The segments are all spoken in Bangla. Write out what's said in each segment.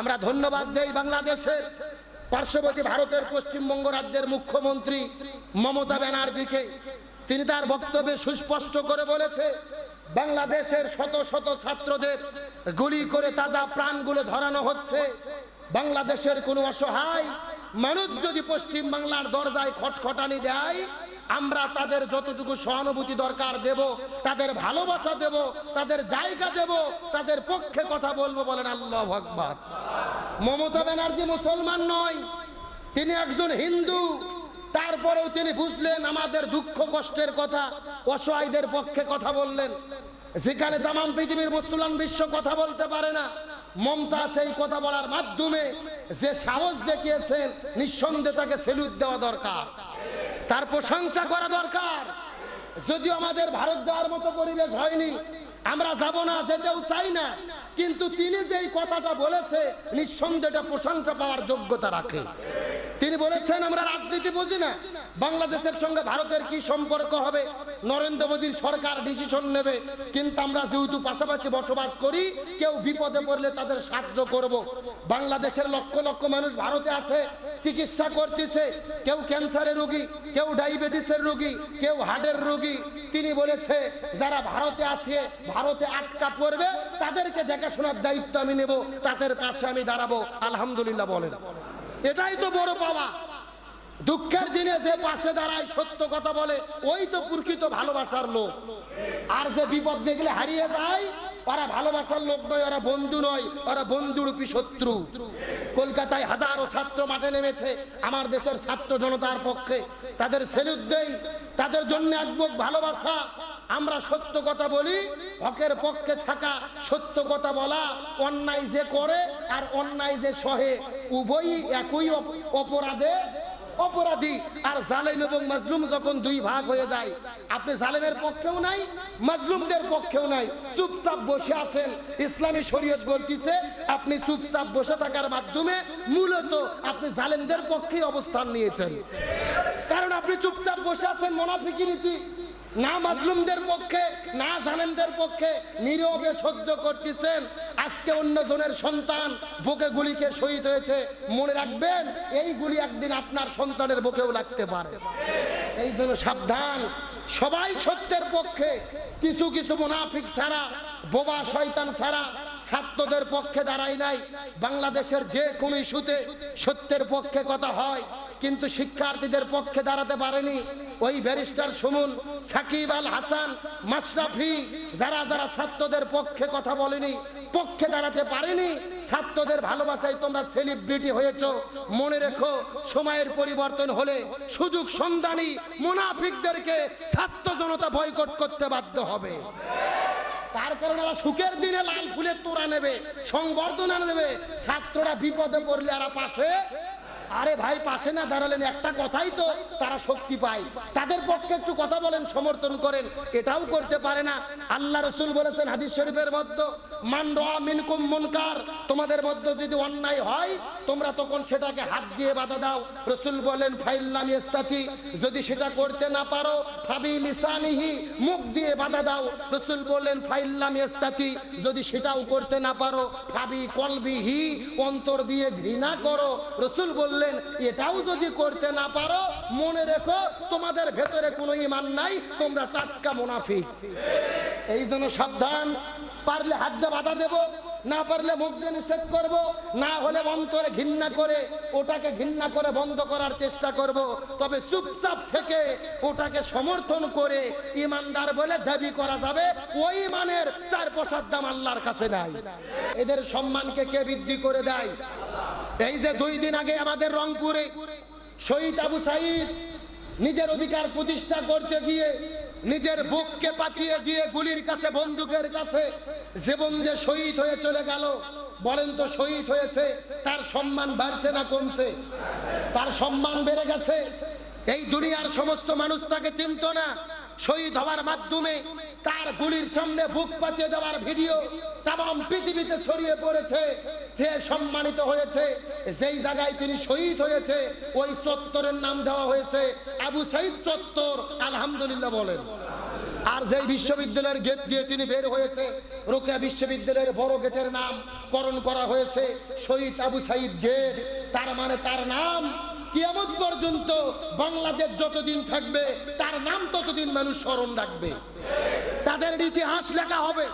আমরা ধন্যবাদ দেই বাংলাদেশের পার্শ্ববর্তী ভারতের পশ্চিমবঙ্গ রাজ্যের মুখ্যমন্ত্রী মমতা ব্যানার্জিকে। তিনি তার বক্তব্যে সুস্পষ্ট করে বলেছে, বাংলাদেশের শত শত ছাত্রদের গুলি করে তাজা প্রাণগুলো ধরানো হচ্ছে। বাংলাদেশের কোনো অসহায় মানুষ যদি পশ্চিম বাংলার দরজায় খটখটানি দেয়, আমরা তাদের যতটুকু সহানুভূতি দরকার দেব, তাদের ভালোবাসা দেব, তাদের জায়গা দেব, তাদের পক্ষে কথা বলব বলেন আল্লাহ ভগবান মমতা ব্যানার্জি মুসলমান নয়, তিনি একজন হিন্দু, তারপরেও তিনি বুঝলেন আমাদের দুঃখ কষ্টের কথা, অসহায়দের পক্ষে কথা বললেন। যেখানে তামাম পৃথিবীর মুসলমান বিশ্ব কথা বলতে পারে না মমতা এই কথা বলার মাধ্যমে যে সাহস দেখিয়েছেন, নিঃসন্দেহে তাকে সেলুট দেওয়া দরকার। তার প্রশংসা করা দরকার। যদিও আমাদের ভারত যাওয়ার মতো পরিবেশ হয়নি, আমরা যাব না, যেতেও চাই না, কিন্তু তিনি যেই কথাটা বলেছে, নিঃসন্দেহে প্রশংসা পাওয়ার যোগ্যতা রাখে। তিনি বলেছেন, আমরা রাজনীতি বুঝি না বাংলাদেশের সঙ্গে ভারতের কি সম্পর্ক হবে? নরেন্দ্র মোদীর সরকার ডিসিশন নেবে। কিন্তু আমরা যেহেতু পাশাপাশি বসবাস করি, কেউ বিপদে পড়লে তাদের সাহায্য করব। বাংলাদেশের লক্ষ লক্ষ মানুষ ভারতে আছে, চিকিৎসা করতেছে। কেউ ক্যান্সারের রোগী, কেউ ডায়াবেটিসের রোগী, কেউ হার্টের রোগী। তিনি বলেছে, যারা ভারতে আছে, ভারতে আটকা পড়বে, তাদেরকে দেখাশোনার দায়িত্ব আমি নেব, তাদের পাশে আমি দাঁড়াবো। আলহামদুলিল্লাহ বলেন। এটাই তো বড় পাওয়া। দুঃখের দিনে যে পাশে দাঁড়ায় সত্য কথা বলে, ওই তো প্রকৃত ভালোবাসার লোক। আর যে বিপদ দেখলে হারিয়ে যায়, ওরা ভালোবাসার লোক নয়, ওরা বন্ধু নয়, ওরা বন্ধুরূপী শত্রু। কলকাতায় হাজারো ছাত্র মাঠে নেমেছে, আমার দেশের ছাত্র জনতার পক্ষে। তাদের সেলুট দেই তাদের জন্য এক বুক ভালোবাসা। আমরা সত্য কথা বলি, হকের পক্ষে থাকা, সত্য কথা বলা, অন্যায় যে করে আর অন্যায় যে সহে, উভয়ই একই অপ- অপরাধে অপরাধী। আর জালেম এবং মাজলুম যখন দুই ভাগ হয়ে যায়, আপনি জালেমের পক্ষেও নাই, মাজলুমদের পক্ষেও নাই। চুপচাপ বসে আছেন। ইসলামী শরীয়ত বলতিছে, আপনি চুপচাপ বসে থাকার মাধ্যমে মূলত আপনি জালেমদের পক্ষেই অবস্থান নিয়েছেন। কারণ আপনি চুপচাপ বসে আছেন মোনাফিকি নীতি। না মাজলুমদের পক্ষে, না জালেমদের পক্ষে নীরবে সহ্য করতেছেন। আজকে অন্য জনের সন্তান বুকে গুলিকে শহীদ হয়েছে। মনে রাখবেন, এই গুলি একদিন আপনার সন্তানের বুকেও লাগতে পারে। এই জন্য সাবধান। সবাই সত্যের পক্ষে। কিছু কিছু মুনাফিক ছাড়া, বোবা শয়তান ছাড়া ছাত্রদের পক্ষে দাঁড়ায় নাই। বাংলাদেশের যে কোনো ইস্যুতে সত্যের পক্ষে কথা হয়। কিন্তু শিক্ষার্থীদের পক্ষে দাঁড়াতে পারেনি। ওই ব্যারিস্টার সুমন, সাকিব আল হাসান, মাশরাফি, যারা যারা ছাত্রদের পক্ষে কথা বলেনি, পক্ষে দাঁড়াতে পারেনি, ছাত্রদের ভালোবাসায় তোমরা সেলিব্রিটি হয়েছ। মনে রেখো, সময়ের পরিবর্তন হলে সুযোগ সন্ধানী মুনাফিকদেরকে ছাত্র জনতা বয়কট করতে বাধ্য হবে। তার কারণে ওরা সুখের দিনে লাল ফুলের তোড়া নেবে, সংবর্ধনা নেবে। ছাত্ররা বিপদে পড়লে এরা পাশে আরে ভাই, পাশে না দাঁড়ালেন, একটা কথাই তো তারা শক্তি পায়। তাদের পক্ষে একটু কথা বলেন, সমর্থন করেন। এটাও করতে পারে না। আল্লাহ রসুল বলেছেন হাদিস শরীফের মধ্যে, মান মিনকুম মুনকার তোমাদের মধ্যে যদি অন্যায় হয়, তোমরা তখন সেটাকে হাত দিয়ে বাধা দাও। রসুল বলেন, ফাইল্লাম ইস্তাতি যদি সেটা করতে না পারো, ফাবি লিসানিহি, মুখ দিয়ে বাধা দাও। রসুল বললেন ফাইল্লাম ইস্তাতি যদি সেটাও করতে না পারো, ফাবি কলবিহি, অন্তর দিয়ে ঘৃণা করো। রসুল বললেন এটাও যদি করতে না পারো, মনে রেখো, তোমাদের ভেতরে কোনো ইমান নাই, তোমরা টাটকা মুনাফিক। এই জন্য সাবধান, পারলে হাত দিয়ে বাধা দেব, না পারলে মুখ দিয়ে নিষেধ করব, না হলে অন্তরে ঘৃণা করে, ওটাকে ঘৃণা করে বন্ধ করার চেষ্টা করব। তবে চুপচাপ থেকে ওটাকে সমর্থন করে ইমানদার বলে দাবি করা যাবে, ওই ইমানের চার প্রসাদ দাম আল্লাহর কাছে নাই। এদের সম্মানকে কে বৃদ্ধি করে দেয়? এই যে দুই দিন আগে আমাদের রংপুরে শহীদ আবু সাইদ নিজের অধিকার প্রতিষ্ঠা করতে গিয়ে নিজের বুককে পাঠিয়ে দিয়ে গুলির কাছে, বন্দুকের কাছে জীবন যে শহীদ হয়ে চলে গেল, বলেন তো শহীদ হয়েছে, তার সম্মান বাড়ছে না কমছে? তার সম্মান বেড়ে গেছে। এই দুনিয়ার সমস্ত মানুষ তাকে চিনত না। শহীদ হওয়ার মাধ্যমে তার গুলির সামনে বুক পাতিয়ে দেওয়ার ভিডিও তাম পৃথিবীতে ছড়িয়ে পড়েছে। যে সম্মানিত হয়েছে। যেই জায়গায় তিনি শহীদ হয়েছে, ওই চত্বরের নাম দেওয়া হয়েছে আবু সাইদ চত্বর। আলহামদুলিল্লাহ বলেন। আর যেই বিশ্ববিদ্যালয়ের গেট দিয়ে তিনি বের হয়েছে, রোকেয়া বিশ্ববিদ্যালয়ের বড় গেটের নাম করণ করা হয়েছে, শহীদ আবু সাইদ গেট। তার মানে তার নাম কিয়ামত পর্যন্ত বাংলাদেশ যতদিন থাকবে, তার নাম ততদিন মানুষ স্মরণ রাখবে। তাদের ইতিহাস লেখা হবে।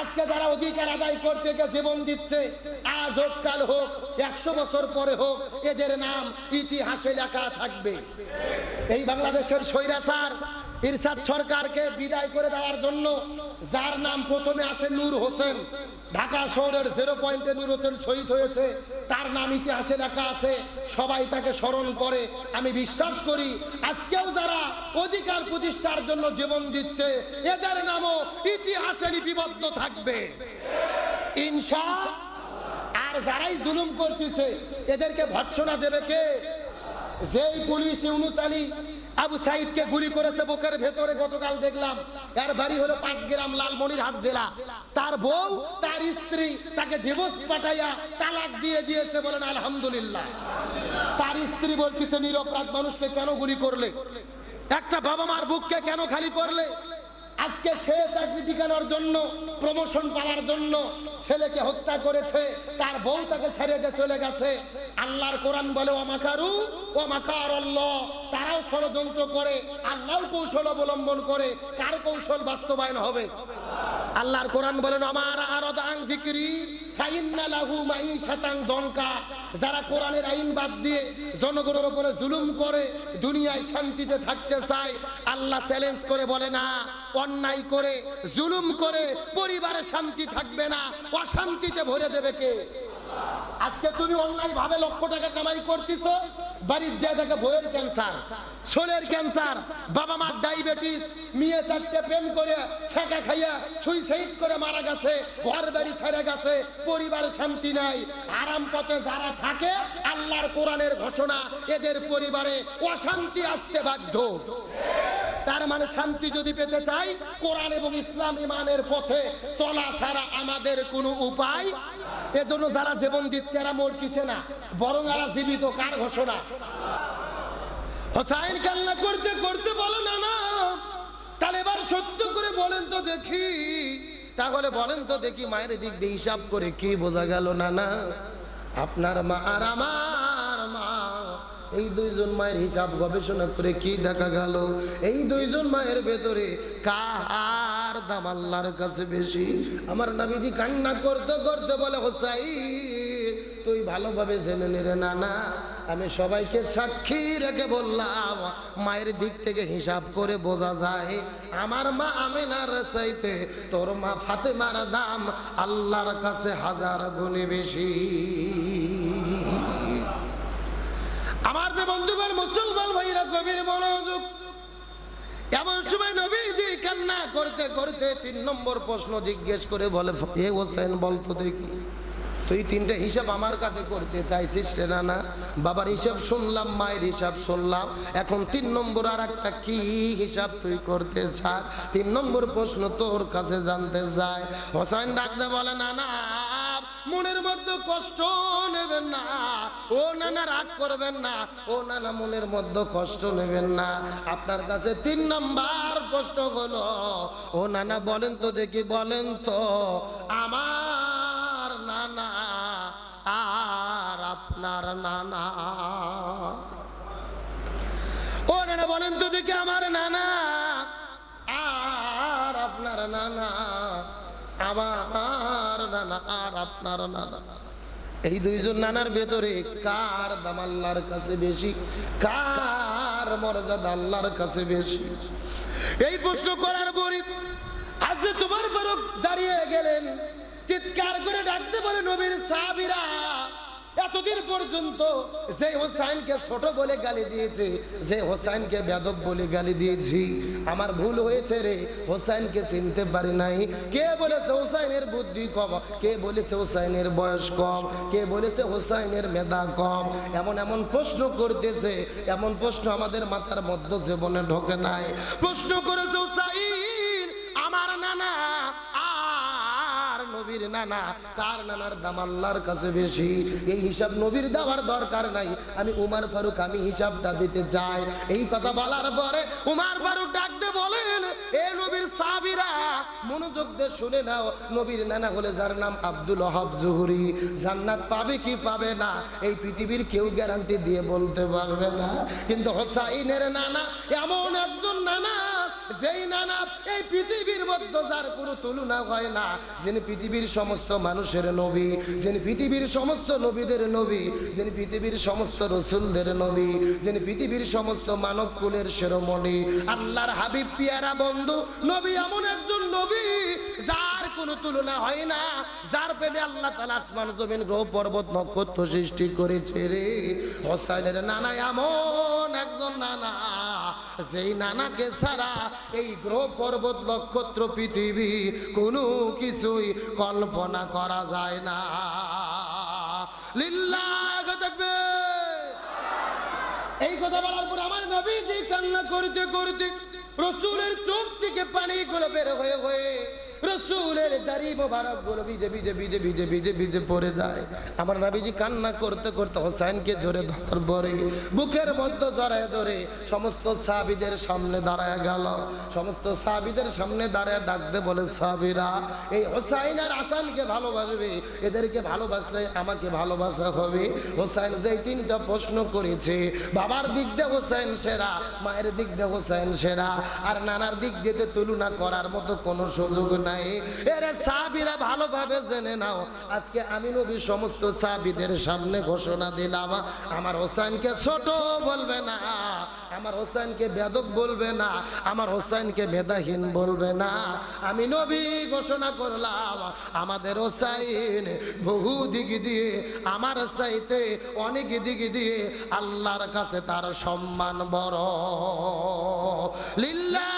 আজকে যারা অধিকার আদায় করতে গিয়ে জীবন দিচ্ছে, আজ হোক, কাল হোক, একশো বছর পরে হোক, এদের নাম ইতিহাসে লেখা থাকবে। এই বাংলাদেশের স্বৈরাচার ইরশাদ সরকারকে বিদায় করে দেওয়ার জন্য, যার নাম প্রথমে আসে নূর হোসেন। ঢাকা শহরের জিরো পয়েন্টে নূর হোসেন শহীদ হয়েছে। তার নাম ইতিহাসে লেখা আছে, সবাই তাকে স্মরণ করে। আমি বিশ্বাস করি, আজকেও যারা অধিকার প্রতিষ্ঠার জন্য জীবন দিচ্ছে, এদের নামও ইতিহাসে লিপিবদ্ধ থাকবে। ইনশা আর যারাই জুলুম করতেছে, এদেরকে ভৎসনা দেবে কে? যেই পুলিশ ইউনুস আবু সাইদকে গুলি করেছে বুকের ভেতরে, গতকাল দেখলাম। বাড়ি হলো লালমনিরহাট জেলা। তার বউ, তার স্ত্রী তাকে ডিভোর্স পাঠাইয়া তালাক দিয়ে দিয়েছে বলেন আলহামদুলিল্লাহ। তার স্ত্রী বলতেছে নিরপরাধ মানুষকে কেন গুলি করলে? একটা বাবা মার বুককে কেন খালি করলে? আজকে সে চাকরি টিকানোর জন্য প্রমোশন পাওয়ার জন্য ছেলেকে হত্যা করেছে, তার বউ তাকে ছেড়ে চলে গেছে। আল্লাহর কোরআন বলে অমাকারু অমাকার তারাও ষড়যন্ত্র করে, আল্লাহর কৌশল অবলম্বন করে, কার কৌশল বাস্তবায়ন হবে? আল্লাহর কোরআন বলেন, আমার আরদাং জিকরি ফাইন্না লাহু মাইশাতাং দঙ্কা যারা কোরআনের আইন বাদ দিয়ে জনগণের উপরে জুলুম করে, দুনিয়ায় শান্তিতে থাকতে চায়, আল্লাহ চ্যালেঞ্জ করে বলে, না, অন্যায় করে, জুলুম করে, পরিবারে শান্তি থাকবে না, অশান্তিতে ভরে দেবে কে? আজকে তুমি অন্যায় ভাবে লক্ষ টাকা কামাই করতেছ বাড়ির যে দেখে বইয়ের ক্যান্সার শরীরের ক্যান্সার বাবা মার ডায়াবেটিস মেয়ে চারটে প্রেম করে ছাঁকা খাইয়া সুইসাইড করে মারা গেছে, ঘর বাড়ি ছেড়ে গেছে, পরিবারে শান্তি নাই। আরাম পথে যারা থাকে, আল্লাহর কোরআনের ঘোষণা, এদের পরিবারে অশান্তি আসতে বাধ্য। তার মানে শান্তি যদি পেতে চাই, কোরআন এবং ইসলাম ইমানের পথে চলা ছাড়া আমাদের কোনো উপায় এজন্য যারা জীবন দিচ্ছে এরা মরতিছে না, বরং এরা জীবিত, কার ঘোষণা? হোসাইন কান্না করতে করতে বলো, না না, তাহলে এবার সত্য করে বলেন তো দেখি। তাহলে বলেন তো দেখি, মায়ের দিক দিয়ে হিসাব করে কি বোঝা গেল, না না, আপনার মা আর আমার এই দুইজন মায়ের হিসাব গবেষণা করে কি দেখা গেল? এই দুইজন মায়ের ভেতরে কার দাম আল্লাহর কাছে বেশি? আমার নাবিজি কান্না করতে করতে বলে হোসাই তুই ভালোভাবে জেনে নিরে না না আমি সবাইকে সাক্ষী রেখে বললাম, মায়ের দিক থেকে হিসাব করে বোঝা যায়, আমার মা আমিনার চাইতে তোর মা ফাতে ফাতেমার দাম আল্লাহর কাছে হাজার গুণে বেশি। বন্ধুগণ, মুসলমান ভাইরা, গভীর মনোযোগ। এমন সময় নবীজি কান্না করতে করতে তিন নম্বর প্রশ্ন জিজ্ঞেস করে বলে, এ হোসেন বলতো দেখি। তুই তিনটে হিসাব আমার কাছে করতে চাইছিস রে না না বাবার হিসাব শুনলাম, মায়ের হিসাব শুনলাম। এখন তিন নম্বর আর একটা কি হিসাব তুই করতে চাস? তিন নম্বর প্রশ্ন তোর কাছে জানতে চাই। হোসেন ডাকতে বলে না না মনের মধ্যে কষ্ট নেবেন না। ও নানা রাগ করবেন না, ও নানা মনের মধ্যে কষ্ট নেবেন না। আপনার কাছে তিন নাম্বার প্রশ্ন হলো, ও নানা বলেন তো দেখি, বলেন তো, আমার নানা আর আপনার নানা? ও নানা বলেন তো দেখি, আমার নানা আর আপনার নানা? আমার নানা আর আপনার নানা। এই দুইজন নানার ভেতরে কার দাম আল্লাহর কাছে বেশি? কার মর্যাদা আল্লাহর কাছে বেশি? এই প্রশ্ন করার পরে আজ তোমার ফারুক দাঁড়িয়ে গেলেন, চিৎকার করে ডাকতে বলে, নবীর সাহাবীরা এতদিন পর্যন্ত যে হোসাইনকে ছোট বলে গালি দিয়েছে, যে হোসাইনকে বেদব বলে গালি দিয়েছি। আমার ভুল হয়েছে রে, হোসাইনকে চিনতে পারি নাই। কে বলেছে হোসাইনের বুদ্ধি কম? কে বলেছে হোসাইনের বয়স কম? কে বলেছে হোসাইনের মেধা কম? এমন এমন প্রশ্ন করতেছে, এমন প্রশ্ন আমাদের মাথার মধ্য জীবনে ঢোকে নাই। প্রশ্ন করেছে, হোসাইন, আমার নানা নবীর নানা, কার নানার দাম আল্লাহর কাছে বেশি? এই হিসাব নবীর দেওয়ার দরকার নাই। আমি উমার ফারুক, আমি হিসাবটা দিতে চাই। এই কথা বলার পরে উমার ফারুক ডাকতে বলেন, এ নবীর সাবিরা মনোযোগ দিয়ে শুনে নাও। নবীর নানা হলে যার নাম আব্দুল ওহাব জুহুরি। জান্নাত পাবে কি পাবে না? এই পৃথিবীর কেউ গ্যারান্টি দিয়ে বলতে পারবে না। কিন্তু হোসাইনের নানা, এমন একজন নানা, যেই নানা এই পৃথিবীর মধ্যে যার কোনো তুলনা হয় না। যিনি পৃথিবীর সমস্ত মানুষের নবী, যিনি পৃথিবীর সমস্ত নবীদের নবী, যিনি পৃথিবীর সমস্ত রসুলদের নবী, যিনি পৃথিবীর সমস্ত মানব কুলের শিরোমণি আল্লাহর হাবিব পিয়ারা বন্ধু, নবী এমন একজন নবী, যার কোনো তুলনা হয় না, যার প্রেমে আল্লাহ তালা আসমান, জমিন, গ্রহ, পর্বত, নক্ষত্র সৃষ্টি করেছে রে। হোসাইনের নানা এমন একজন নানা। যেই নানাকে ছাড়া এই গ্রহ পর্বত, নক্ষত্র, পৃথিবী কোনো কিছুই কল্পনা করা যায় না। লীলা থাকবে এই কথা বলার পর আমার নবীজি কান্না করতে করতে রসুলের চোখ থেকে পানি গুলো বের হয়ে হয়ে রসুলের দাড়ি মোবারকগুলো ভিজে ভিজে ভিজে ভিজে ভিজে ভিজে পড়ে যায়। আমার নবীজি কান্না করতে করতে হোসাইনকে জোরে ধরার পরে বুকের মধ্যে জড়ায় ধরে সমস্ত সাবিদের সামনে দাঁড়ায় গেল। সমস্ত সাবিদের সামনে দাঁড়ায় ডাকতে বলে সাবিরা এই হোসাইন আর আসানকে ভালোবাসবে? এদেরকে ভালোবাসলে আমাকে ভালোবাসা হবে? হোসাইন যেই তিনটা প্রশ্ন করেছে, বাবার দিক দিয়ে হোসাইন সেরা, মায়ের দিক দিয়ে হোসাইন সেরা, আর নানার দিক দিয়ে তুলনা করার মতো কোনো সুযোগ নাই। এরে সাবিরা ভালোভাবে জেনে নাও। আজকে আমি নবী সমস্ত সাবিদের সামনে ঘোষণা দিলাম। আমার হোসাইনকে ছোট বলবে না, আমার হোসাইনকে বেদব বলবে না, আমার হোসাইনকে মেধাহীন বলবে না। আমি নবী ঘোষণা করলাম, আমাদের হোসাইন বহু দিক দিয়ে, আমার চাইতে অনেক দিক দিয়ে আল্লাহর কাছে তার সম্মান বড়। দেখবে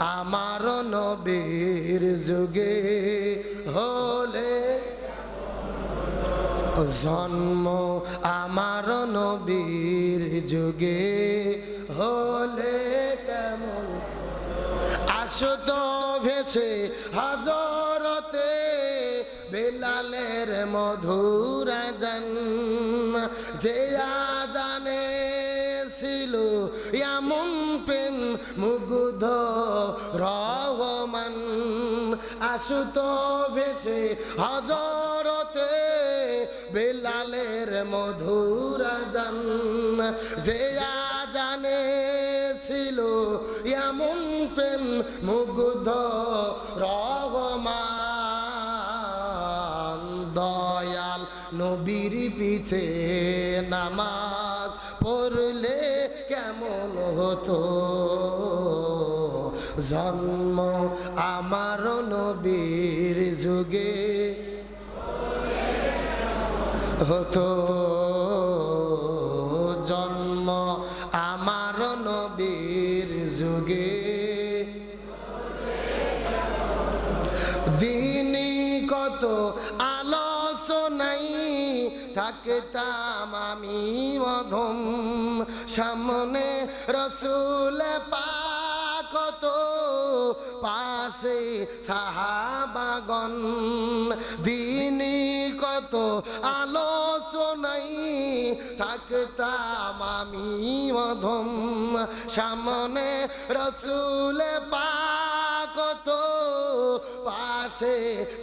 আমার নবীর যুগে হলে জন্ম আমার নবীর যুগে হলে কেমন? আসত ভেসে হাজরতে বেলালের মধুর জান যে মুগ্ধ রহমান আসুত ভেসে হজরতে বেলালের মধুর জান। যে জানে ছিল এমন প্রেম মুগ্ধ রহমান। দয়াল নবীর পিছে নামাজ পড়লে কেমন হতো? জন্ম আমার নবীর যুগে হতো। জন্ম আমার নবীর যুগে। দিনই কত আলোচনাই থাকতাম আমি মধম। সামনে রসুল পাকত পাশে সাহাবাগন দিনই কত আলোচনাই থাকতাম আমি মধম। সামনে রসুল পাকত পাশে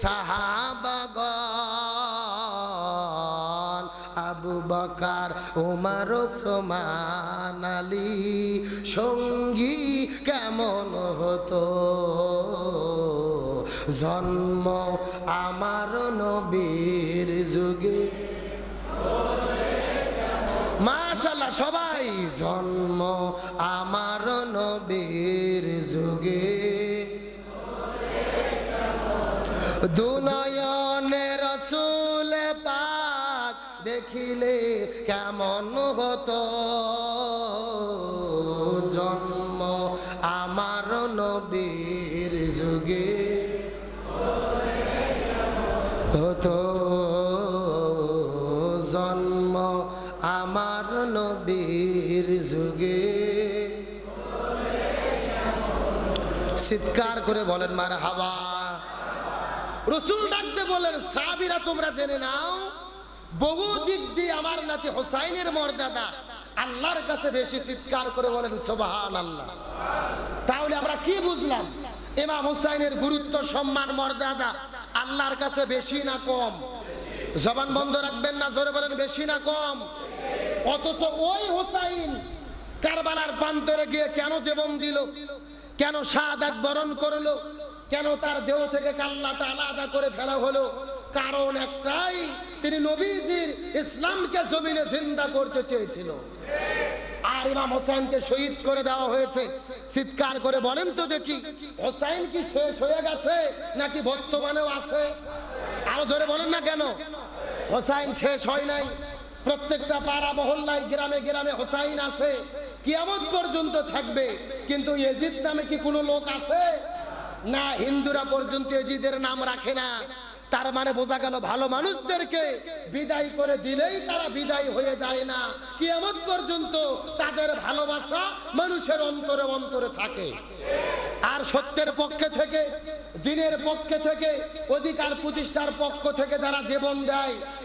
সাহাবাগন আবু বকার ওমার ওসমান আলী। সঙ্গী কেমন হতো? জন্ম আমার নবীর যুগে। মাশাল্লাহ সবাই জন্ম আমার নবীর যুগে। দুনয়নে কেমন জন্ম আমার নবীর যুগে। হতো জন্ম আমার নবীর যুগে। চিৎকার করে বলেন মার হাওয়া রসুল ডাকতে বলেন, সাহাবিরা তোমরা জেনে নাও। বহু দিক দিয়ে আমার নাতি হোসাইনের মর্যাদা। আল্লাহর কাছে বেশি চিৎকার করে বলেন সোবাহান আল্লাহ তাহলে আমরা কি বুঝলাম? ইমাম হোসাইনের গুরুত্ব, সম্মান, মর্যাদা আল্লাহর কাছে বেশি না কম? জবান বন্ধ রাখবেন না, জোরে বলেন, বেশি না কম? অথচ ওই হোসাইন কারবালার প্রান্তরে গিয়ে কেন জীবন দিল? কেন শাহাদাত বরণ করল? কেন তার দেহ থেকে কাল্লাটা আলাদা করে ফেলা হলো? কারণ একটাই, তিনি নবীজির ইসলামকে জমিনে জিন্দা করতে চেয়েছিল। আর ইমাম হোসেনকে শহীদ করে দেওয়া হয়েছে। চিৎকার করে বলেন তো দেখি হোসাইন কি শেষ হয়ে গেছে নাকি বর্তমানেও আছে? আরও ধরে বলেন না কেন? হোসাইন শেষ হয় নাই। প্রত্যেকটা পাড়া, মহল্লায়, গ্রামে গ্রামে হোসাইন আছে। কিয়ামত পর্যন্ত থাকবে। কিন্তু এজিদ নামে কি কোনো লোক আছে? না, হিন্দুরা পর্যন্ত এজিদের নাম রাখে না। তার মানে বোঝা গেল ভালো মানুষদেরকে বিদায় করে দিলেই তারা বিদায় হয়ে যায় না। কিয়ামত পর্যন্ত তাদের ভালোবাসা মানুষের অন্তরে অন্তরে থাকে। আর সত্যের পক্ষে থেকে, দিনের পক্ষে থেকে, অধিকার প্রতিষ্ঠার পক্ষ থেকে তারা জীবন দেয়